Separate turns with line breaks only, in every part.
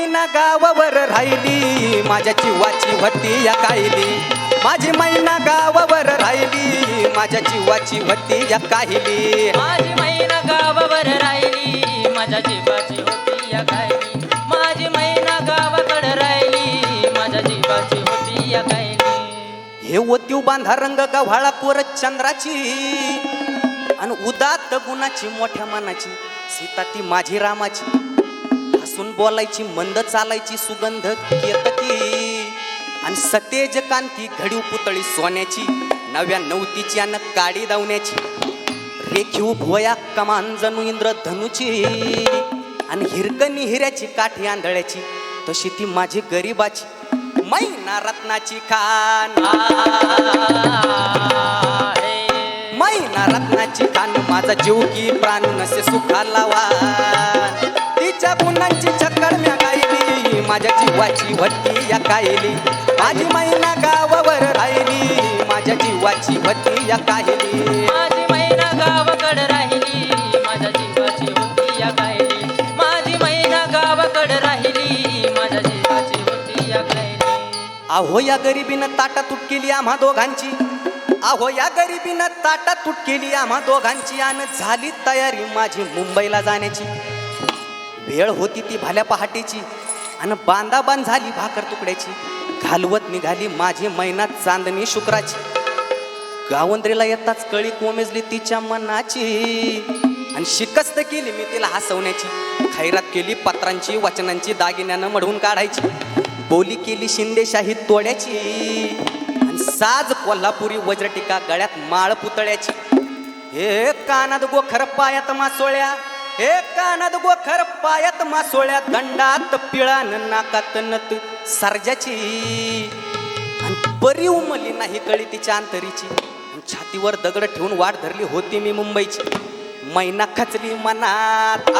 मैना गावावर राहिली. माझ्या जीवाची होती या काहिली. माझी मैना गावावर राहिली. माझ्या जीवाची होती या काहिली.
माझी मैना गावावर राहिली. माझ्या जीवाची होती या कायली माझी मैना गावाकडे राहिली. माझ्या जीवाची होती या कायली
हे ओतीव बांधा रंग गव्हाळा कोर चंद्राची. आणि उदात गुणाची मोठ्या मनाची. सीता ती माझी रामाची. हसून बोलायची मंद चालायची सुगंध केतकी आणि सतेज कांती घडीव पुतळी सोन्याची नव्या नवतीची आणि काडी दावण्याची. रेखीव भुवया कमान जणू इंद्र धनुची आणि हिरकणी हिऱ्याची काठी आंधळ्याची तशी ती माझी गरीबाची मैना रत्नाची खान. मैना रत्नाची खान माझा जीव की प्राण नसे सुखाला वा जीवाची वट्टी या कायली. माझी मैना गावावर राहिली. माझ्या जीवाची वट्टी या कायली.
माझी मैना गावाकडे राहिली. माझ्या जीवाची होती या कायली. माझी मैना गावाकडे राहिली. माझ्या जीवाची होती या कायली.
अहो या गरिबीनं ताटा तुट केली आम्हा दोघांची. अहो या गरिबीनं ताटा तुट केली आम्हा दोघांची. आणि झाली तयारी माझी मुंबईला जाण्याची. वेळ होती ती भल्या पहाटेची. आणि बांधाबांध झाली भाकर तुकड्याची. घालवत निघाली माझी मैना चांदणी शुक्राची. गावंद्रीला येताच कळी कोमेजली तिच्या मनाची. आणि शिकस्त केली मी तिला हसवण्याची. खैरात केली पत्रांची वचनांची दागिन्यानं मढवून काढायची. बोली केली शिंदेशाही तोड्याची. आणि साज कोल्हापुरी वज्रटिका गळ्यात माळ पुतळ्याची. हे कानात गोखर पायात मासोळ्या. हे कानात गोखर पायात मासोळ्या दंडात पिळान न नाकात नत सर्जाची. आणि बरी उमली नाही कळी तिच्या अंतरीची छातीवर दगड ठेवून वाट धरली होती मी मुंबईची. मैना खचली मनात.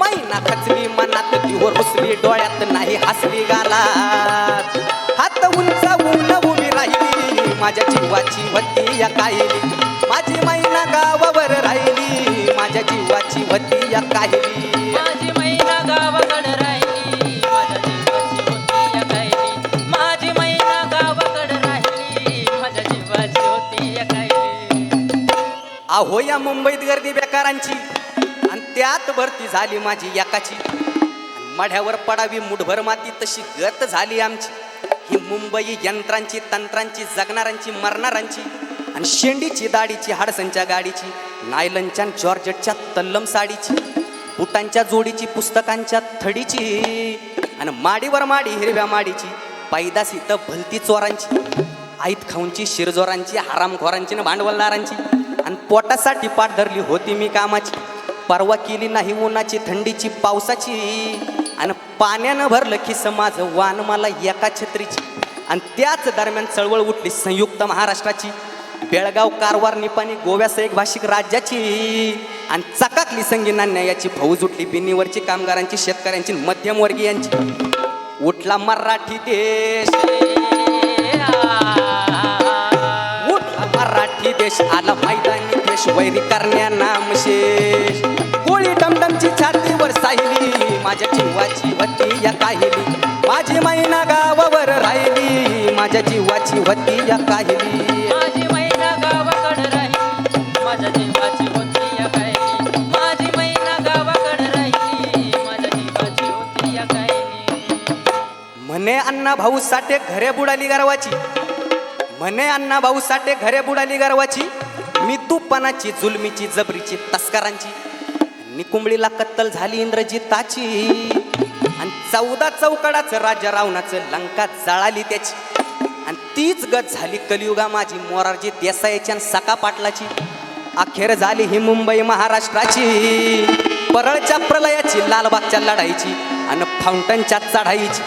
मैना खचली मनात. तीवर हुसली डोळ्यात नाही हसली गालात. हात उंचावून उभी राहिली. माझ्या जीवाची वती या काही गावावर राहिली. माझ्या जीवाची वती या काहिली.
माझी मैना गावाकडे राहिली. माझ्या जीवाची होती या कायली माझी मैना गावाकडे राहिली. माझ्या जीवाची होती या
अहो या मुंबईत गर्दी बेकारांची. आणि त्यात भरती झाली माझी एकाची मढ्यावर पडावी मुठभर माती तशी गत झाली आमची. ही मुंबई यंत्रांची तंत्रांची जगणाऱ्यांची मरणाऱ्यांची. आणि शेंडीची दाढीची हाडसनच्या गाडीची नायलनच्या जॉर्जटच्या जॉर्जेटच्या तल्लम साडीची बुटांच्या जोडीची पुस्तकांच्या थडीची आणि माडीवर माडी हिरव्या माडीची पैदास इथं भलती चोरांची आईत खाऊनची शिरजोरांची हरामखोरांची ना भांडवलदारांची आणि पोटासाठी पाठ धरली होती मी कामाची परवा केली नाही उन्हाची थंडीची पावसाची आणि पाण्यानं भरलं की समाज वान मला एका छत्रीची आणि त्याच दरम्यान चळवळ उठली संयुक्त महाराष्ट्राची बेळगाव कारवार निपाणी गोव्यास एक भाषिक राज्याची आणि चकाकली नाण्या याची फौज उठली. बिन्नीवरची कामगारांची शेतकऱ्यांची मध्यमवर्गीयांची उठला मराठी देश. उठला मराठी देश. आला मैदानी देश. वैरी करण्या नामशेष गोळी डमडमची छातीवर साहिली. माझ्या जीवाची वती या काहिली. माझी मैना गावावर राहिली. माझ्या जीवाची वती या काहिली. अण्णा भाऊ साठे घरे बुडाली गरवाची. म्हणे अण्णा भाऊ साठे घरे बुडाली गरवाची. मी तुपणाची जुलमीची जबरीची तस्करांची. निकुंबळीला कत्तल झाली इंद्रजिताची. आणि चौदा चौकडाचं राजा रावणाचं लंका जळाली त्याची. आणि तीच गत झाली कलियुगा माझी मोरारजी देसाईची आणि सका पाटलाची. अखेर झाली ही मुंबई महाराष्ट्राची. परळच्या प्रलयाची लालबागच्या लढाईची आणि फाउंटनच्या चढाईची.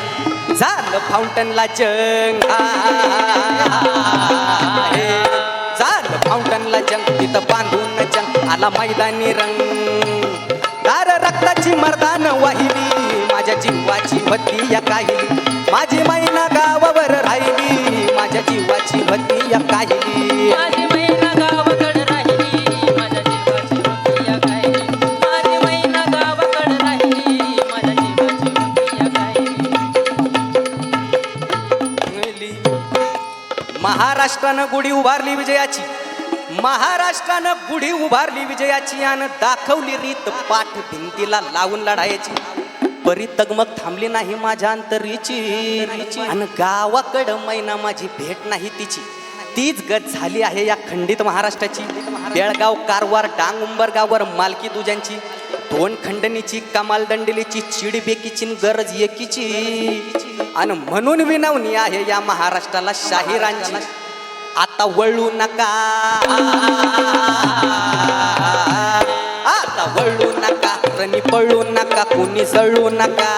झालं फाउंटनला जंग. झालं फाउंटनला जंग. तिथं बांधून जंग. आला मैदानी रंग. दार रक्ताची मर्दान वाहिली. माझ्या जीवाची वती या काही. माझी मैना गावावर राहिली. माझ्या जीवाची वती या
काही.
महाराष्ट्रानं गुढी उभारली विजयाची. महाराष्ट्रानं गुढी उभारली विजयाची आणि दाखवली रीत पाठ भिंतीला लावून लढायची. परी तगमग थांबली नाही माझ्या अंतरीची. आणि गावाकडं मैना माझी भेट नाही तिची. तीच गत झाली आहे या खंडित महाराष्ट्राची. बेळगाव कारवार डांग उंबरगावर मालकी दुजांची. दोन खंडणीची कमाल दंडलीची चिड बेकीची गरज एकीची. आणि म्हणून विनवणी आहे या महाराष्ट्राला शाहिरांची. आता वळू नका. आता वळू नका. रणी पळू नका कोणी जळू नका.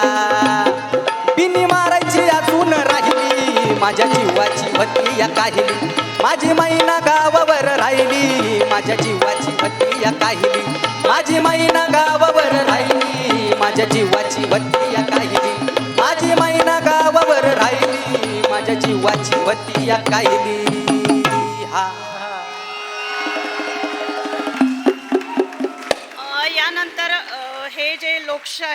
बिनी मारायची अजून राहिली. माझ्या जीवाची भक्ती या काहिली. माझी मैना गावावर राहिली. माझ्या जीवाची भक्ती या काहिली. माझी मैना गावावर राहिली. माझ्या जीवाची भक्ती या काहिली. माझी मैना गावावर राहिली. माझ्या जीवाची भक्ती या काहिली. हा
यानंतर हे जे लोकशाही